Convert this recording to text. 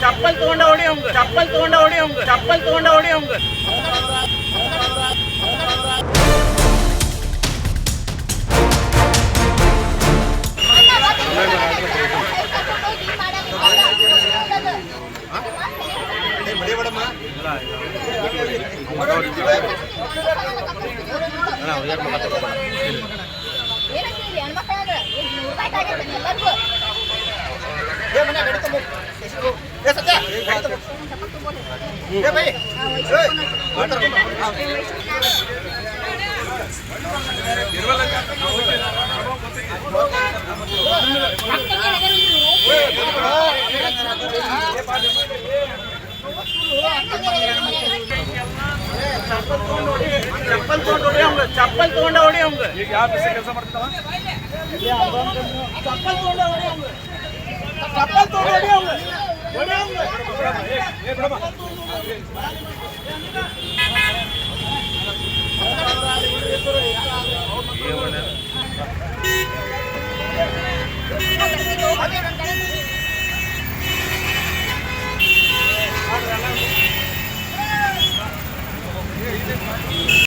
ಚಪ್ಪಲ್ ತಗೊಂಡ ಹೊಡಿ ಅವಂಗ ಚಪ್ಪಲ್ ತಗೊಂಡ ಹೊಡಿ ಅವಂಗ ಚಪ್ಪಲ್ ತಗೊಂಡ ಹೊಡಿ ಅವಂಗ ಏನಕ್ಕೆ ಹೆಣ್ಮಕ್ಳಾಗ ನೂರು ರೂಪಾಯಿ ಎಲ್ಲರಿಗೂ ಚಪ್ಪಲ್ ತಗೊಂಡ ಹೊಡಿ ಅವಂಗ ಚಪ್ಪಲ್ ತಗೊಂಡ ಹೊಡಿ ಅವಂಗ ಈಗ ಯಾವ ಬಿಸಿ ಕೆಲಸ ಮಾಡ್ತಾವ ಚಪ್ಪಲ್ ತಗೊಂಡ ಹೊಡಿ ಅವಂಗ ಚಪ್ಪಲ್ ತಗೊಂಡ ಹೊಡಿ ಅವಂಗ ఏ బ్రహ్మ